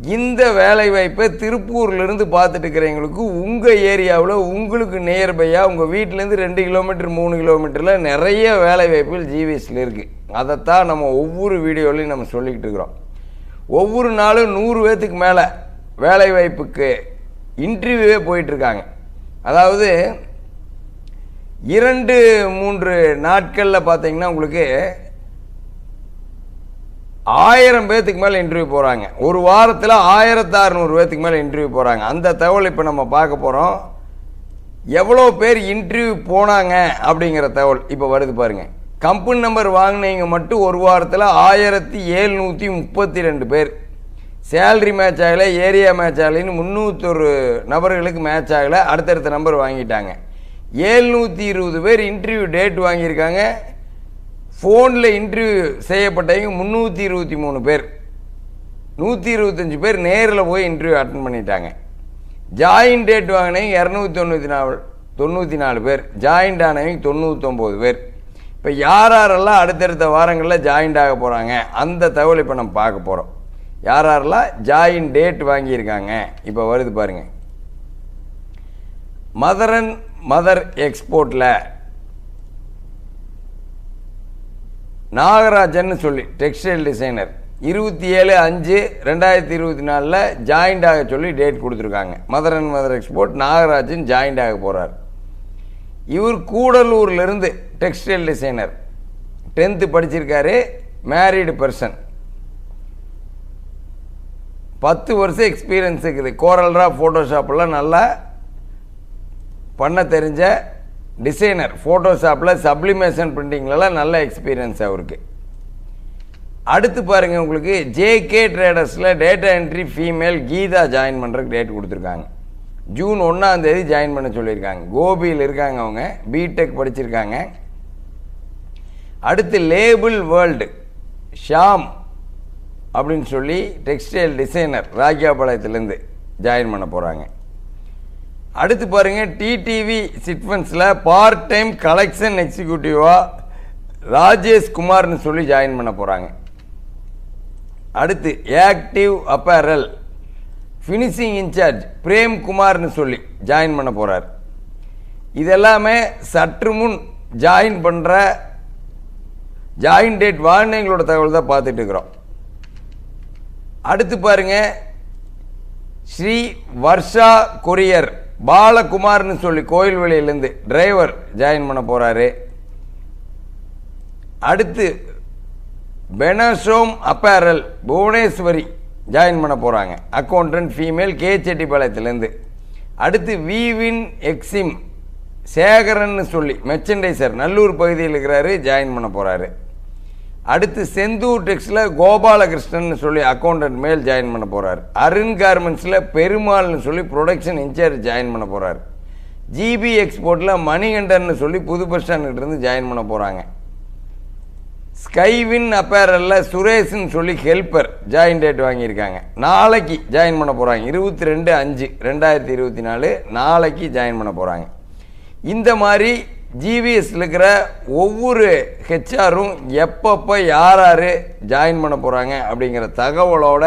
இந்த வேலை வாய்ப்பை திருப்பூர்லேருந்து பார்த்துட்டு இருக்கிறவங்களுக்கு உங்கள் ஏரியாவில் உங்களுக்கு நியர்பையாக உங்கள் வீட்டிலேருந்து ரெண்டு கிலோமீட்டர் மூணு கிலோமீட்டரில் நிறைய வேலை வாய்ப்புகள் ஜிவிஎஸில் இருக்குது அதைத்தான் நம்ம ஒவ்வொரு வீடியோலையும் நம்ம சொல்லிக்கிட்டு இருக்கிறோம். ஒவ்வொரு நாளும் நூறு பேர்த்துக்கு மேலே வேலை வாய்ப்புக்கு இன்டர்வியூவே போயிட்டுருக்காங்க. அதாவது இரண்டு மூன்று நாட்களில் பார்த்தீங்கன்னா உங்களுக்கு ஆயிரம் பேர்த்துக்கு மேலே இன்டர்வியூ போகிறாங்க ஒரு வாரத்தில் ஆயிரத்து அறநூறு பேர்த்துக்கு மேலே இன்டர்வியூ போகிறாங்க அந்த தகவல் இப்போ நம்ம பார்க்க போகிறோம் எவ்வளோ பேர் இன்டர்வியூ போனாங்க அப்படிங்கிற தகவல் இப்போ வருது பாருங்கள் கம்பெனி நம்பர் வாங்கினீங்க மட்டும் ஒரு வாரத்தில் ஆயிரத்தி ஏழ்நூற்றி முப்பத்தி ரெண்டு பேர். சேல்ரி மேட்ச் ஆகலை ஏரியா மேட்ச் ஆகலைன்னு முந்நூற்றொரு நபர்களுக்கு மேட்ச் ஆகலை அடுத்தடுத்த நம்பர் வாங்கிட்டாங்க. ஏழ்நூற்றி இருபது பேர் இன்டர்வியூ டேட் வாங்கியிருக்காங்க. ஃபோனில் இன்டர்வியூ செய்யப்பட்டவங்க முந்நூற்றி இருபத்தி மூணு பேர். நூற்றி இருபத்தஞ்சி பேர் நேரில் போய் இன்டர்வியூ அட்டன் பண்ணிட்டாங்க. ஜாயின் டேட் வாங்கினவங்க இரநூத்தி தொண்ணூற்றி நாலு தொண்ணூற்றி நாலு பேர். ஜாயின்ட் ஆனவங்க தொண்ணூற்றொம்பது பேர். இப்போ யார் யாரெல்லாம் அடுத்தடுத்த வாரங்களில் ஜாயின்ட் ஆக போகிறாங்க அந்த தகவல் இப்போ நம்ம பார்க்க போகிறோம் யார் யாரெல்லாம் ஜாயின் டேட் வாங்கியிருக்காங்க இப்போ வருது பாருங்கள் மதரன் மதர் எக்ஸ்போர்ட்டில் நாகராஜன் சொல்லி டெக்ஸ்டைல் டிசைனர் இருபத்தி ஏழு அஞ்சு ரெண்டாயிரத்தி இருபத்தி நாலில் ஜாயிண்ட் ஆக சொல்லி டேட் கொடுத்துருக்காங்க. Mother and mother export Nagarajan joint ஆக போகிறார் இவர் கூடலூர்லேருந்து டெக்ஸ்டைல் டிசைனர் டென்த்து படிச்சிருக்காரு மேரீடு பர்சன் பத்து வருஷம் எக்ஸ்பீரியன்ஸ் இருக்குது. கோரல்ரா ஃபோட்டோஷாப்பெல்லாம் நல்லா பண்ண தெரிஞ்ச டிசைனர் ஃபோட்டோஷாப்பில் சப்ளிமேஷன் பிரிண்டிங்லலாம் நல்ல எக்ஸ்பீரியன்ஸ் அவருக்கு அடுத்து பாருங்கள் உங்களுக்கு JK ட்ரேடர்ஸில் data entry female Geetha join பண்ணுறதுக்கு டேட் கொடுத்துருக்காங்க. ஜூன் ஒன்றாந்தேதி ஜாயின் பண்ண சொல்லியிருக்காங்க. கோபியில் இருக்காங்க அவங்க பிடெக் படிச்சிருக்காங்க. அடுத்து லேபிள் வேர்ல்டு ஷாம் அப்படின்னு சொல்லி டெக்ஸ்டைல் டிசைனர் ராகியாபாளையத்துலேருந்து ஜாயின் பண்ண போகிறாங்க அடுத்து பாருங்கள் டிடிவி சிட்வன்ஸில் பார்ட் டைம் கலெக்ஷன் எக்ஸிக்யூட்டிவாக ராஜேஷ் குமார்னு சொல்லி ஜாயின் பண்ண போகிறாங்க அடுத்து active apparel finishing incharge Prem குமார்னு சொல்லி ஜாயின் பண்ண போகிறார் இதெல்லாமே சற்று முன் ஜாயின் பண்ணுற ஜாயின் டேட் வாங்கினவங்களோட தகவல் தான் பார்த்துட்டு இருக்கிறோம். அடுத்து பாருங்கள் ஸ்ரீ வர்ஷா கொரியர். பாலகுமார்னு சொல்லி கோயில்வெளியிலேருந்து டிரைவர் ஜாயின் பண்ண போகிறாரு அடுத்து பெனசோம் அப்பேரல் புவனேஸ்வரி ஜாயின் பண்ண போகிறாங்க அக்கௌண்டன்ட் ஃபீமேல் கே செட்டிப்பாளையத்துலேருந்து அடுத்து விவின் எக்ஸிம் சேகரன்னு சொல்லி மெர்ச்சன்டைசர் நல்லூர் பகுதியில் இருக்கிறாரு ஜாயின் பண்ண போகிறாரு அடுத்து செந்தூர் டெக்ஸில் கோபாலகிருஷ்ணன் சொல்லி அக்கௌண்டன்ட் மேல் ஜாயின் பண்ண போகிறார் அருண் கார்மெண்ட்ஸில் பெருமாள்னு சொல்லி ப்ரொடக்ஷன் இன்சார்ஜ் ஜாயின் பண்ண போகிறார் ஜிபி எக்ஸ்போர்ட்டில் மணிகண்டன்னு சொல்லி புது பஸ் ஸ்டாண்டுக்கிட்ட இருந்து ஜாயின் பண்ண போகிறாங்க ஸ்கைவின் அப்பேரலில் சுரேஷ்னு சொல்லி ஹெல்ப்பர் ஜாயின் டேட் வாங்கியிருக்காங்க. நாளைக்கு ஜாயின் பண்ண போகிறாங்க இருபத்தி ரெண்டு அஞ்சு ரெண்டாயிரத்தி இருபத்தி நாலு நாளைக்கு ஜாயின் பண்ண போகிறாங்க இந்த மாதிரி ஜிவிஎஸ்ல இருக்கிற ஒவ்வொரு ஹெச்ஆரும் எப்பப்போ யார் யார் ஜாயின் பண்ண போகிறாங்க அப்படிங்கிற தகவலோட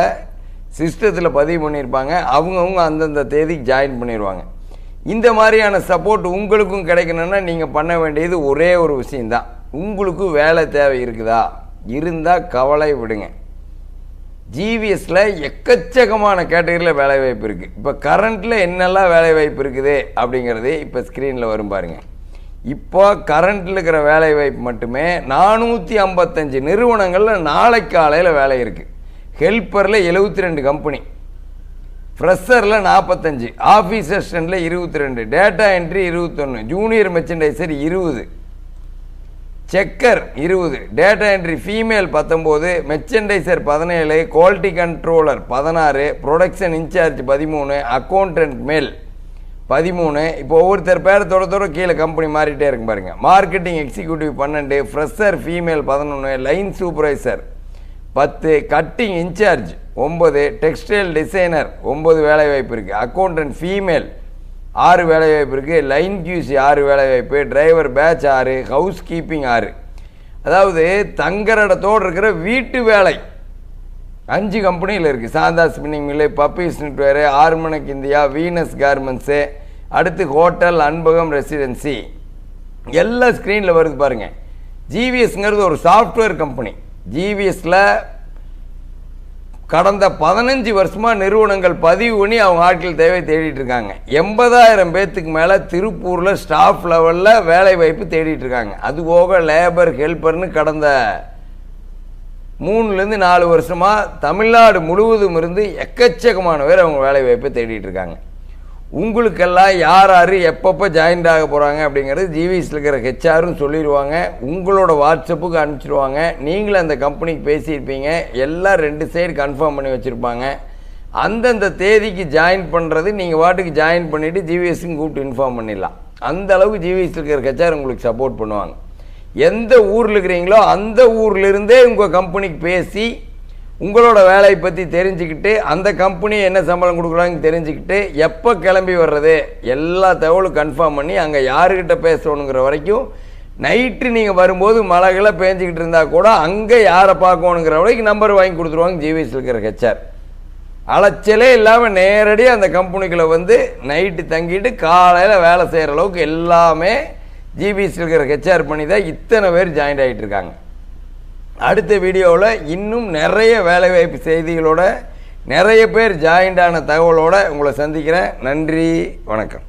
சிஸ்டத்தில் பதிவு பண்ணியிருப்பாங்க. அவங்கவுங்க அந்தந்த தேதிக்கு ஜாயின் பண்ணிடுவாங்க இந்த மாதிரியான சப்போர்ட் உங்களுக்கும் கிடைக்கணும்னா நீங்கள் பண்ண வேண்டியது ஒரே ஒரு விஷயந்தான் உங்களுக்கும் வேலை தேவை இருக்குதா? இருந்தால் கவலை விடுங்க. ஜிவிஎஸில் எக்கச்சக்கமான கேட்டகரியில் வேலைவாய்ப்பு இருக்குது இப்போ கரண்ட்டில் என்னெல்லாம் வேலைவாய்ப்பு இருக்குது அப்படிங்கிறது இப்போ ஸ்க்ரீனில் வரும் பாருங்கள் இப்போ கரண்ட்டில் இருக்கிற வேலை வாய்ப்பு மட்டுமே நானூற்றி ஐம்பத்தஞ்சு நிறுவனங்களில் நாளை காலையில் வேலை இருக்குது ஹெல்ப்பரில் எழுபத்தி ரெண்டு கம்பெனி ஃப்ரெஷரில் நாற்பத்தஞ்சு ஆஃபீஸ் அசிஸ்டண்ட்டில் இருபத்தி ரெண்டு டேட்டா என்ட்ரி இருபத்தொன்று ஜூனியர் மெர்ச்சன்டைசர் இருபது செக்கர் இருபது டேட்டா என்ட்ரி ஃபீமேல் பத்தொம்போது. மெர்ச்சன்டைசர் பதினேழு. குவாலிட்டி கண்ட்ரோலர் பதினாறு. ப்ரொடக்ஷன் இன்சார்ஜ் பதிமூணு. அக்கௌண்டன்ட் மேல் பதிமூணு. இப்போ ஒவ்வொருத்தர் பேர் தொட தொட கீழே கம்பெனி மாறிட்டே இருக்கு பாருங்க. மார்க்கெட்டிங் எக்ஸிக்யூட்டிவ் பன்னெண்டு ஃப்ரெஷர் ஃபீமேல் பதினொன்று லைன் சூப்பர்வைசர் பத்து கட்டிங் இன்சார்ஜ் ஒம்பது டெக்ஸ்டைல் டிசைனர் ஒம்பது வேலைவாய்ப்பு இருக்குது அக்கௌண்டன்ட் ஃபீமேல் ஆறு வேலைவாய்ப்பு இருக்குது லைன் கியூசி ஆறு வேலைவாய்ப்பு டிரைவர் பேட்ச் ஆறு ஹவுஸ் கீப்பிங் ஆறு. அதாவது தங்குற இடத்தோடு இருக்கிற வீட்டு வேலை அஞ்சு கம்பெனியில் இருக்குது Santha spinning mill Puppies knitwear ஆர்மனக் India Venus garments அடுத்து ஹோட்டல் அன்பகம் ரெசிடென்சி. எல்லா ஸ்க்ரீனில் வருது பாருங்கள் ஜிவிஎஸ்ங்கிறது ஒரு சாஃப்ட்வேர் கம்பெனி ஜிவிஎஸில் கடந்த பதினஞ்சு வருஷமா நிறுவனங்கள் பதிவு பண்ணி அவங்க ஆட்கள் தேவை தேடிட்டு இருக்காங்க. எண்பதாயிரம் பேர்த்துக்கு மேலே திருப்பூரில் ஸ்டாஃப் லெவலில் வேலை வாய்ப்பு தேடிட்டு இருக்காங்க. அது போக லேபர் ஹெல்ப்பர்னு கடந்த மூணுலேருந்து நாலு வருஷமா தமிழ்நாடு முழுவதும் இருந்து எக்கச்சக்கமான பேர் அவங்க வேலை வாய்ப்பை தேடிட்டு இருக்காங்க. உங்களுக்கெல்லாம் யார் யார் எப்பப்போ ஜாயின்ட் ஆக போகிறாங்க அப்படிங்கிறது ஜிவிஎஸ்ல இருக்கிற ஹெச்ஆரும் சொல்லிடுவாங்க. உங்களோட வாட்ஸ்அப்புக்கு அனுப்பிச்சிடுவாங்க. நீங்களும் அந்த கம்பெனிக்கு பேசியிருப்பீங்க. எல்லாம் ரெண்டு சைடு கன்ஃபார்ம் பண்ணி வச்சுருப்பாங்க. அந்தந்த தேதிக்கு ஜாயின் பண்ணுறது நீங்கள் வாட்டுக்கு ஜாயின் பண்ணிவிட்டு ஜிவிஎஸ்க்கும் கூப்பிட்டு இன்ஃபார்ம் பண்ணிடலாம். அந்த அளவுக்கு ஜிவிஎஸ்ல இருக்கிற ஹெச்ஆர் உங்களுக்கு சப்போர்ட் பண்ணுவாங்க. எந்த ஊரில் இருக்கிறீங்களோ அந்த ஊர்லேருந்தே உங்கள் கம்பெனிக்கு பேசி உங்களோட வேலையை பற்றி தெரிஞ்சுக்கிட்டு அந்த கம்பெனி என்ன சம்பளம் கொடுக்குறாங்கன்னு தெரிஞ்சுக்கிட்டு எப்போ கிளம்பி வர்றது? எல்லா தகவலும் கன்ஃபார்ம் பண்ணி அங்கே யாருக்கிட்ட பேசணுங்கிற வரைக்கும் நைட்டு நீங்கள் வரும்போது மழைகளை பேஞ்சிக்கிட்டு இருந்தால் கூட அங்கே யாரை பார்க்கணுங்கிற வரைக்கும் நம்பர் வாங்கி கொடுத்துருவாங்க ஜிவிஎஸ் இருக்கிற ஹெச்ஆர் அலைச்சலே இல்லாமல் நேரடியாக அந்த கம்பெனிக்குள்ளே வந்து நைட்டு தங்கிட்டு காலையில் வேலை செய்கிற அளவுக்கு எல்லாமே ஜிபிஎஸ் இருக்கிற ஹெச்ஆர் பண்ணி தான் இத்தனை பேர் ஜாயின்ட் ஆகிட்டு இருக்காங்க அடுத்த வீடியோவில் இன்னும் நிறைய வேலைவாய்ப்பு செய்திகளோட நிறைய பேர் ஜாயிண்டான தகவலோடு உங்களை சந்திக்கிறேன். நன்றி வணக்கம்.